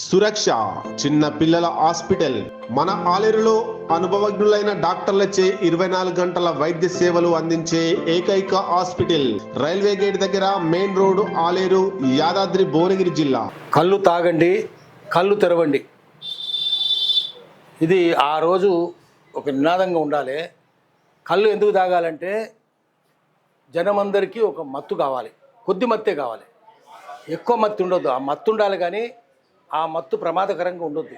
సురక్ష చిన్న పిల్లల హాస్పిటల్. మన ఆలేరులో అనుభవజ్ఞులైన డాక్టర్లచే ఇరవై నాలుగు గంటల వైద్య సేవలు అందించే ఏకైక హాస్పిటల్. రైల్వే గేట్ దగ్గర మెయిన్ రోడ్ ఆలేరు యాదాద్రి భువనగిరి జిల్లా. కళ్ళు తాగండి కళ్ళు తెరవండి. ఇది ఆ రోజు ఒక నినాదంగా ఉండాలి. కళ్ళు ఎందుకు తాగాలంటే జనమందరికీ ఒక మత్తు కావాలి. కొద్ది మత్తే కావాలి. ఎక్కువ మత్తు ఉండొద్దు. ఆ మత్తు ఉండాలి కానీ ఆ మత్తు ప్రమాదకరంగా ఉండొద్దు.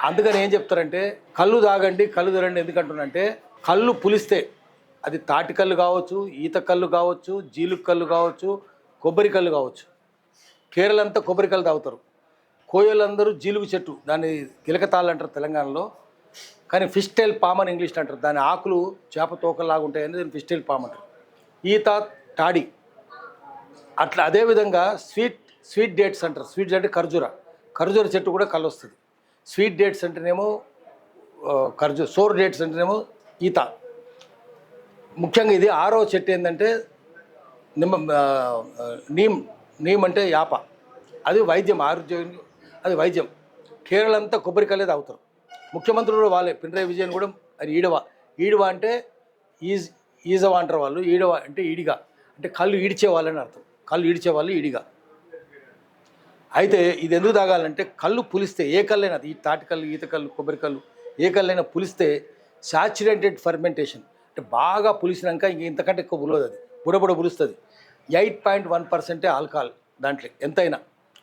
అందుకని ఏం చెప్తారంటే కళ్ళు తాగండి కళ్ళు తెరండి ఎందుకంటున్నంటే కళ్ళు పులిస్తే అది తాటి కళ్ళు కావచ్చు ఈత కళ్ళు కావచ్చు జీలుగు కళ్ళు కావచ్చు కొబ్బరి కళ్ళు కావచ్చు. కేరళ అంతా కొబ్బరి కళ్ళు తాగుతారు. కోయలందరూ జీలుగు చెట్టు దాన్ని గిలకతాళ్ళు అంటారు తెలంగాణలో. కానీ ఫిస్టైల్ పామ్ అని ఇంగ్లీష్లో అంటారు. దాని ఆకులు చేప తోకలాగా ఉంటాయని దీన్ని ఫిస్టైల్ పామ్ అంటారు. ఈత తాడి. అట్లా అదేవిధంగా స్వీట్ స్వీట్ డేట్స్ అంటారు. స్వీట్ అంటే ఖర్జూర. ఖర్జూర చెట్టు కూడా కళ్ళు వస్తుంది స్వీట్ డేట్స్ అంటేనేమో ఖర్జూ ఖర్జూర సోర్ డేట్స్ అంటేనేమో ఈత. ముఖ్యంగా ఇది ఆరో చెట్టు ఏంటంటే నిమ్మ నీమ్ నీమ్ అంటే యాప. అది వైద్యం ఆరోగ్యం అది వైద్యం. కేరళ అంతా కొబ్బరికాయలే తాగుతారు. ముఖ్యమంత్రులు కూడా వాళ్ళే. పినరాయి విజయన్ కూడా అది ఈడవ. ఈడవ అంటే ఈజ్ ఈజవ అంటారు వాళ్ళు. ఈడవ అంటే ఈడిగా. అంటే కళ్ళు ఈడ్చే వాళ్ళని అర్థం. కళ్ళు ఈడ్చే వాళ్ళు ఈడిగా. అయితే ఇది ఎందుకు తాగాలంటే కళ్ళు పులిస్తే ఏ కళ్ళైనా ఈ తాటి కళ్ళు ఈత కళ్ళు కొబ్బరి కళ్ళు ఏ కళ్ళైనా పులిస్తే సాచురేటెడ్ ఫర్మెంటేషన్ అంటే బాగా పులిసినాక ఇంక ఇంతకంటే ఎక్కువ పులవదు అది. బుడబుడ పులుస్తుంది. ఎయిట్ పాయింట్ వన్ పర్సెంటే ఆల్కహాల్ దాంట్లో ఎంతైనా.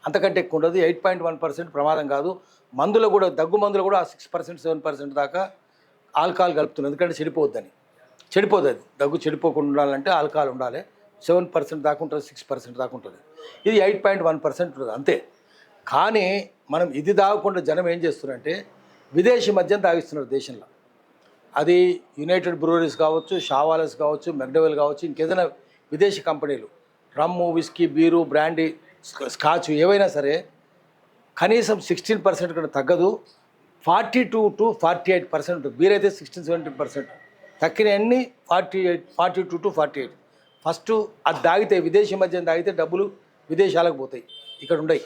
అంతకంటే ఎక్కువ ఉండదు. ఎయిట్ పాయింట్ వన్ పర్సెంట్ ప్రమాదం కాదు. మందులో కూడా దగ్గు మందులు కూడా సిక్స్ పర్సెంట్ సెవెన్ పర్సెంట్ దాకా ఆల్కహాల్ కలుపుతుంది. ఎందుకంటే చెడిపోవద్దని. చెడిపోదు అది. దగ్గు చెడిపోకుండా ఉండాలంటే ఆల్కహాల్ ఉండాలి. సెవెన్ పర్సెంట్ దాకా ఉంటుంది సిక్స్ పర్సెంట్ దాకా ఉంటుంది. ఇది ఎయిట్ పాయింట్ వన్ పర్సెంట్ ఉంటుంది అంతే. కానీ మనం ఇది తాగకుండా జనం ఏం చేస్తున్నారంటే విదేశీ మద్యం తాగిస్తున్నారు దేశంలో. అది యునైటెడ్ బ్రూవరీస్ కావచ్చు షావాలస్ కావచ్చు మెగ్డవెల్ కావచ్చు ఇంకేదైనా విదేశీ కంపెనీలు rum whisky beer brandy scotch ఏవైనా సరే కనీసం సిక్స్టీన్ పర్సెంట్ కన్నా తగ్గదు. Forty two to forty eight percent beer అయితే సిక్స్టీన్ సెవెంటీన్ పర్సెంట్. తక్కిన అన్ని forty eight forty two to forty eight. First అది తాగితే విదేశీ మద్యం తాగితే డబ్బులు విదేశాలకు పోతాయి. ఇక్కడ ఉండయి.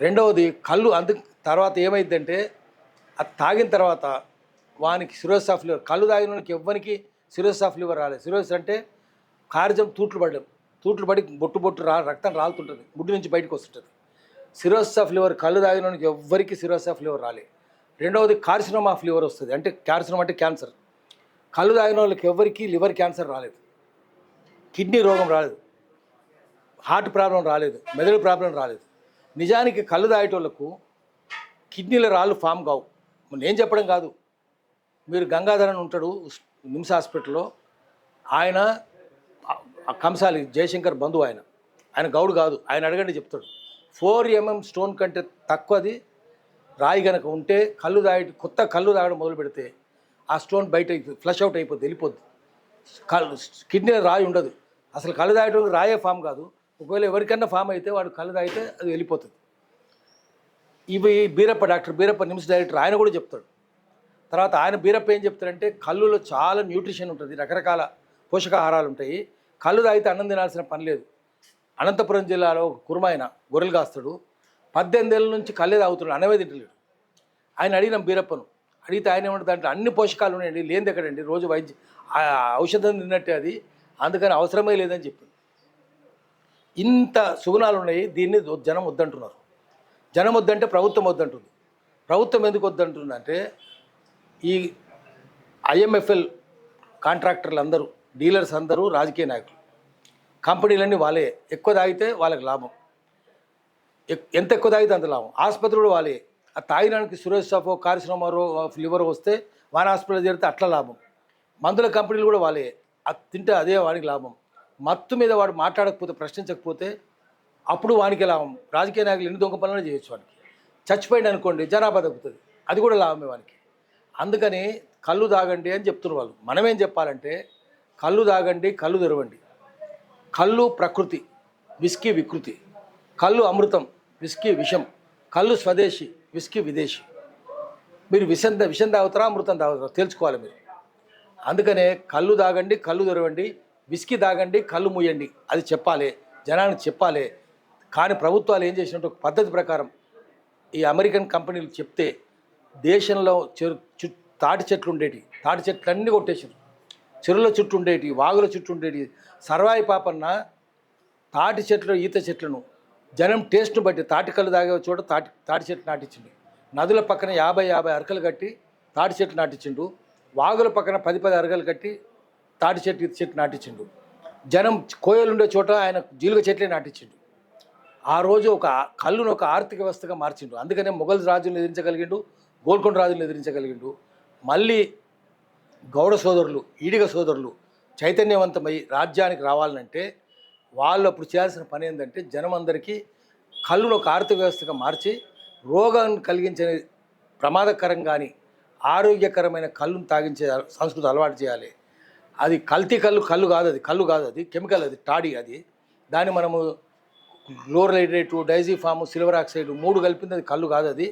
రెండవది కళ్ళు అందుకు తర్వాత ఏమైందంటే అది తాగిన తర్వాత వానికి సిరోస్ ఆఫ్ లివర్ కళ్ళు తాగిన వానికి ఎవ్వరికి సిరోస్ ఆఫ్ లివర్ రాలేదు. సిరోస్ అంటే కార్జం తూట్లు పడడం. తూట్లు పడి బొట్టు బొట్టు రా రక్తం రాలుతుంటుంది. ముడ్డు నుంచి బయటకు వస్తుంటుంది. సిరోస్ ఆఫ్ లివర్ కళ్ళు తాగిన వానికి ఎవ్వరికి సిరోస్ ఆఫ్ లివర్ రాలేదు. రెండవది కార్సినోమ్ ఆఫ్ లివర్ వస్తుంది. అంటే కార్సినోమ్ అంటే క్యాన్సర్. కళ్ళు తాగిన వాళ్ళకి ఎవ్వరికి లివర్ క్యాన్సర్ రాలేదు. కిడ్నీ రోగం రాలేదు. హార్ట్ ప్రాబ్లం రాలేదు. మెదడు ప్రాబ్లం రాలేదు. నిజానికి కళ్ళు తాగేటోళ్ళకు కిడ్నీల రాళ్ళు ఫామ్ కావు. నేను చెప్పడం కాదు. మీరు గంగాధరన్ ఉంటాడు నిమ్స్ హాస్పిటల్లో. ఆయన కంసాలి జయశంకర్ బంధువు ఆయన. ఆయన గౌడు కాదు. ఆయన అడగండి చెప్తాడు. ఫోర్ ఎంఎం స్టోన్ కంటే తక్కువది. రాయి గనక ఉంటే కళ్ళు తాగి కొత్త కళ్ళు తాగడం మొదలు పెడితే ఆ స్టోన్ బయట ఫ్లష్ అవుట్ అయిపోద్ది వెళ్ళిపోద్ది. కళ్ళు కిడ్నీలో రాయి ఉండదు. అసలు కళ్ళు తాగడం రాయే ఫామ్ కాదు. ఒకవేళ ఎవరికన్నా ఫామ్ అయితే వాడు కళ్ళు తాగితే అది వెళ్ళిపోతుంది. ఇవి Beerappa doctor Beerappa NIMS director ఆయన కూడా చెప్తాడు. తర్వాత ఆయన బీరప్ప ఏం చెప్తారంటే కళ్ళులో చాలా న్యూట్రిషన్ ఉంటుంది రకరకాల పోషకాహారాలు ఉంటాయి. కళ్ళు తాగితే అన్నం తినాల్సిన పని లేదు. అనంతపురం జిల్లాలో ఒక గొర్రెలు కాస్తాడు. పద్దెనిమిది ఏళ్ళ నుంచి కళ్ళే తాగుతున్నాడు అన్నమే తింటలేడు. ఆయన అడిగినాం బీరప్పను. అడిగితే ఆయన ఏమంటే దాంట్లో అన్ని పోషకాలు ఉన్నాయండి లేనిది ఎక్కడండి? రోజు వైద్య ఆ ఔషధం తిన్నట్టే అది. అందుకని అవసరమే లేదని చెప్పింది. ఇంత సుగుణాలు ఉన్నాయి దీన్ని జనం వద్దంటున్నారు. జనం వద్దంటే ప్రభుత్వం వద్దంటుంది. ప్రభుత్వం ఎందుకు వద్దంటుందంటే ఈ ఐఎంఎఫ్ఎల్ కాంట్రాక్టర్లు అందరూ డీలర్స్ అందరూ రాజకీయ నాయకులు. కంపెనీలన్నీ వాళ్ళే. ఎక్కువ తాగితే వాళ్ళకి లాభం. ఎక్- ఎంత ఎక్కువ తాగితే అంత లాభం. ఆసుపత్రులు కూడా వాళ్ళే. ఆ తాగినానికి సురేష్ సాఫో కార్సినోమరో లివర్ వస్తే వాన హాస్పిటల్ చేరితే అట్లా లాభం. మందుల కంపెనీలు కూడా వాళ్ళే. అది తింటే అదే వానికి లాభం. మత్తు మీద వాడు మాట్లాడకపోతే ప్రశ్నించకపోతే అప్పుడు వానికి లాభం. రాజకీయ నాయకులు ఎన్ని దొంగ పనులు చేయొచ్చు వానికి చచ్చిపోయింది అనుకోండి జనాభా తగ్గుతుంది. అది కూడా లాభమే వానికి. అందుకని కళ్ళు తాగండి అని చెప్తున్నారు వాళ్ళు. మనమేం చెప్పాలంటే కళ్ళు తాగండి కళ్ళు తెరవండి. కళ్ళు ప్రకృతి విస్కీ వికృతి. కళ్ళు అమృతం విస్కీ విషం. కళ్ళు స్వదేశీ విస్కీ విదేశీ. మీరు విషం విషం తాగుతారా అమృతం తాగుతారా? తెలుసుకోవాలి మీరు. అందుకనే కళ్ళు తాగండి కళ్ళు దొరవండి విస్కీ తాగండి కళ్ళు మూయండి. అది చెప్పాలి జనానికి చెప్పాలి. కానీ ప్రభుత్వాలు ఏం చేసినట్టు ఒక పద్ధతి ప్రకారం ఈ అమెరికన్ కంపెనీలు చెప్తే దేశంలో చెరు చు తాటి చెట్లు ఉండేటి తాటి చెట్లు అన్నీ కొట్టేసారు. చెరువుల చుట్టూ ఉండేటి వాగుల చుట్టూ ఉండేటి. సర్వాయి పాపన్న తాటి చెట్లు ఈత చెట్లను జనం టేస్ట్ను బట్టి తాటి కళ్ళు తాగే చోట తాటి తాటి చెట్లు నాటించిండు. నదుల పక్కన యాభై యాభై అరకలు కట్టి తాటి చెట్లు నాటించిండు. వాగుల పక్కన పది పది అరగలు కట్టి తాటి చెట్టు చెట్టు నాటించిండు. జనం కోయలు ఉండే చోట ఆయన జీలుగ చెట్లే నాటించిండు. ఆ రోజు ఒక కళ్ళును ఒక ఆర్థిక వ్యవస్థగా మార్చిండు. అందుకనే మొఘల్ రాజులను ఎదిరించగలిగిండు గోల్కొండ రాజులను ఎదిరించగలిగిండు. మళ్ళీ గౌడ సోదరులు ఈడిగ సోదరులు చైతన్యవంతమై రాజ్యానికి రావాలంటే వాళ్ళు అప్పుడు చేయాల్సిన పని ఏంటంటే జనం అందరికీ కళ్ళును ఒక ఆర్థిక వ్యవస్థగా మార్చి రోగాన్ని కలిగించే ప్రమాదకరం కానీ ఆరోగ్యకరమైన కళ్ళును తాగించే సంస్కృతి అలవాటు చేయాలి. అది కల్తీ కళ్ళు కళ్ళు కాదు అది కళ్ళు కాదు అది కెమికల్ అది టాడీ అది. దాన్ని మనము క్లోరైడేట్ డైజీఫాము సిల్వర్ ఆక్సైడ్ మూడు కలిపింది అది కళ్ళు కాదు అది.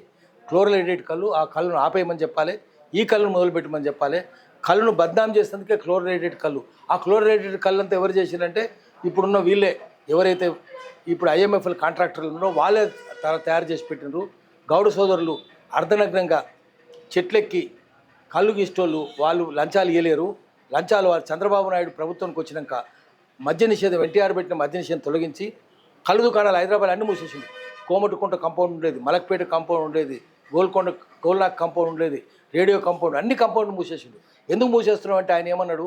క్లోరైడేట్ కళ్ళు ఆ కళ్ళను ఆపేయమని చెప్పాలి. ఈ కళ్ళును మొదలుపెట్టమని చెప్పాలి. కళ్ళును బద్నాం చేసినందుకే క్లోరైడేట్ కళ్ళు. ఆ క్లోరైడేట్ కళ్ళు అంతా ఎవరు చేసిరంటే ఇప్పుడున్న వీళ్ళే. ఎవరైతే ఇప్పుడు ఐఎంఎఫ్ఎల్ కాంట్రాక్టర్లు ఉన్నారో వాళ్ళే తయారు చేసి పెట్టినారు గౌడ సోదరులు అర్ధనగ్నంగా చెట్లెక్కి కళ్ళు గీష్టోళ్ళు వాళ్ళు లంచాలు ఇవ్వలేరు లంచాలు వాళ్ళు చంద్రబాబు నాయుడు ప్రభుత్వానికి వచ్చినాక మద్య నిషేధం ఎన్టీఆర్ పెట్టిన మద్య నిషేధం తొలగించి కళ్ళు దుకాణాలు హైదరాబాద్ అన్ని మూసేసింది కోమటికుంట కాంపౌండ్ ఉండేది మలక్పేట కాంపౌండ్ ఉండేది గోల్కొండ గోల్నాక్ కాంపౌండ్ ఉండేది రేడియో కాంపౌండ్ అన్ని కాంపౌండ్ మూసేసిండు. ఎందుకు మూసేస్తున్నావు అంటే ఆయన ఏమన్నాడు?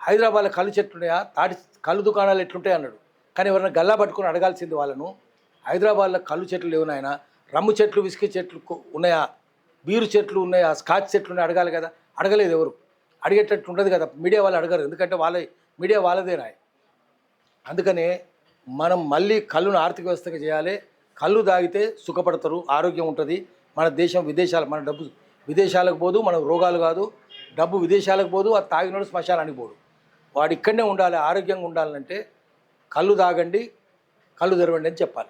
హైదరాబాద్లో కళ్ళు చెట్లు ఉన్నాయా తాటి కళ్ళు దుకాణాలు ఎట్లుంటాయి అన్నాడు. కానీ ఎవరైనా గల్లా పట్టుకొని అడగాల్సింది వాళ్ళను హైదరాబాద్లో కళ్ళు చెట్లు లేవు నాయన రమ్ము చెట్లు విస్కీ చెట్లు ఉన్నాయా? బీరు చెట్లు ఉన్నాయి ఆ స్కాచ్ చెట్లు ఉన్నాయి అడగాలి కదా. అడగలేదు ఎవరు. అడిగేటట్టు ఉండదు కదా. మీడియా వాళ్ళు అడగరు. ఎందుకంటే వాళ్ళ మీడియా వాళ్ళదేనా అందుకనే మనం మళ్ళీ కళ్ళును ఆర్థిక వ్యవస్థగా చేయాలి. కళ్ళు తాగితే సుఖపడతారు ఆరోగ్యం ఉంటుంది. మన దేశం విదేశాలు మన డబ్బు విదేశాలకు పోదు మనకు రోగాలు కాదు. డబ్బు విదేశాలకు పోదు అది తాగినోడు శ్మశానానికి పోడు. వాడు ఇక్కడనే ఉండాలి ఆరోగ్యంగా ఉండాలంటే కళ్ళు తాగండి కళ్ళు తెరవండి అని చెప్పాలి.